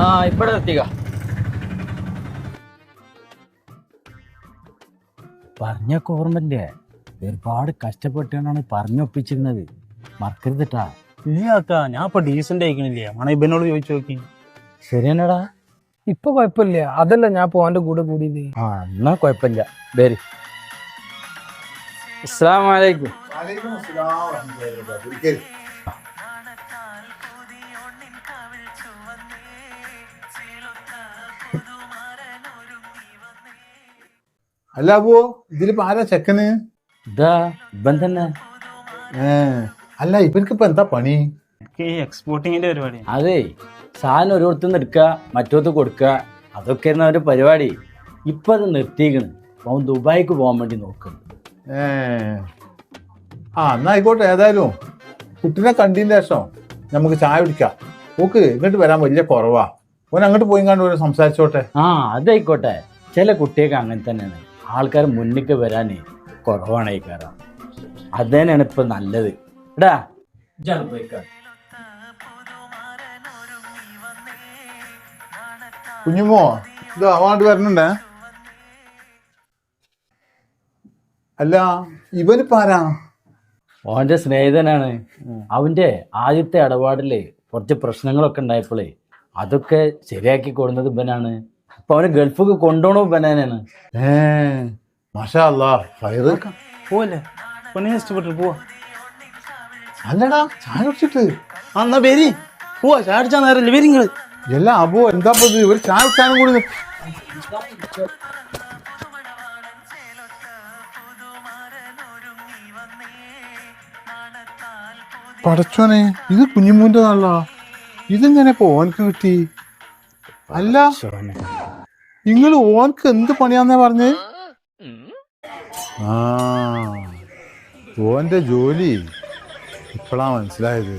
ആ ഇപ്പടെ എത്തിക്ക. പറഞ്ഞൊക്കെ ഓർമ്മല്ലേ ഒരുപാട് കഷ്ടപ്പെട്ടാണ് പറഞ്ഞൊപ്പിച്ചിരുന്നത്. മറക്കരുതട്ടാ ഇല്ല അക്ക ഞാൻ ഇപ്പൊ ഡീസന്റ് അയക്കണില്ലേ മണ ഇബനോട് ചോദിച്ചു നോക്കി. ശരിയാണടാ. ഇപ്പൊ കുഴപ്പമില്ല അതല്ല ഞാൻ പോവാന്റെ കൂടെ കൂടിയത്. ആ എന്നാ കുഴപ്പമില്ല വരി. അസ്സാം വലൈക്കും അല്ല അപ്പോ ഇതിലിപ്പോ ആരാ ചെക്കന്? ഇതാ ഇവൻ തന്നെ ഏ അല്ല ഇവർക്ക് എന്താ പണി? എനിക്ക് ഈ എക്സ്പോർട്ടിങ്ങിന്റെ പരിപാടി. അതെ സാധനം ഓരോരുത്തർ എടുക്കുക മറ്റോത്ത് കൊടുക്കുക അതൊക്കെ ആയിരുന്നു അവരുടെ പരിപാടി. ഇപ്പൊ അത് നിർത്തിക്കണ് അവൻ ദുബായിക്ക് പോകാൻ വേണ്ടി നോക്കുന്നു. ഏ ആ എന്നാ ആയിക്കോട്ടെ ഏതായാലും. കുട്ടീനെ കണ്ടതിന് ശേഷം നമുക്ക് ചായ കുടിക്കാം. ഓക്ക് ഇങ്ങോട്ട് വരാൻ വലിയ കുറവാ. ഓൻ അങ്ങോട്ട് പോയി കണ്ട് സംസാരിച്ചോട്ടെ. ആ അതായിക്കോട്ടെ. ചില കുട്ടിയൊക്കെ അങ്ങനെ തന്നെയാണ്. ആൾക്കാർ മുന്നിക്ക് വരാനേ കുറവാണ് ഈ കാരണം. അത് തന്നെയാണ് ഇപ്പൊ നല്ലത്. എടാ. കുഞ്ഞുമോ ഇത് അവാണ്ട് വരണുണ്ടേ? അല്ല ഇവനിപ്പോ ആരാ? ഓന്റെ സ്നേഹിതനാണ്. അവന്റെ ആദ്യത്തെ ഇടപാടിൽ കുറച്ച് പ്രശ്നങ്ങളൊക്കെ ഉണ്ടായപ്പോഴേ അതൊക്കെ ശരിയാക്കി കൊടുക്കുന്നത് ഇവനാണ്. അപ്പൊ അവന് ഗൾഫൊക്കെ കൊണ്ടുപോണോ ബനാനാണ് ഏ മാഷാ അല്ലാ ഫയറ് പോവല്ലേ? പെണ്ണിനെ ഇഷ്ടപ്പെട്ടു പോവാ. അല്ലടാ ചായ കുടിച്ചിട്ട്. ആ എന്നാ വരി. പോവാ ചായ അടിച്ചാ നേരല്ലേ വരി നിങ്ങൾ എല്ലാം അബോ എന്താ ഇത്? ഒരു ചായ കുടിക്കാനും കൂടി പടച്ചോനെ ഇത് കുഞ്ഞിമൂന്റെ നല്ല ഇതെങ്ങനെ പോവാൻ കിട്ടി? അല്ല. നിങ്ങൾ ഓനക്ക് എന്ത് പണിയാന്നേ പറഞ്ഞ്? ആ. ഓന്റെ ജോലി ഇപ്പോഴാ മനസ്സിലായത്.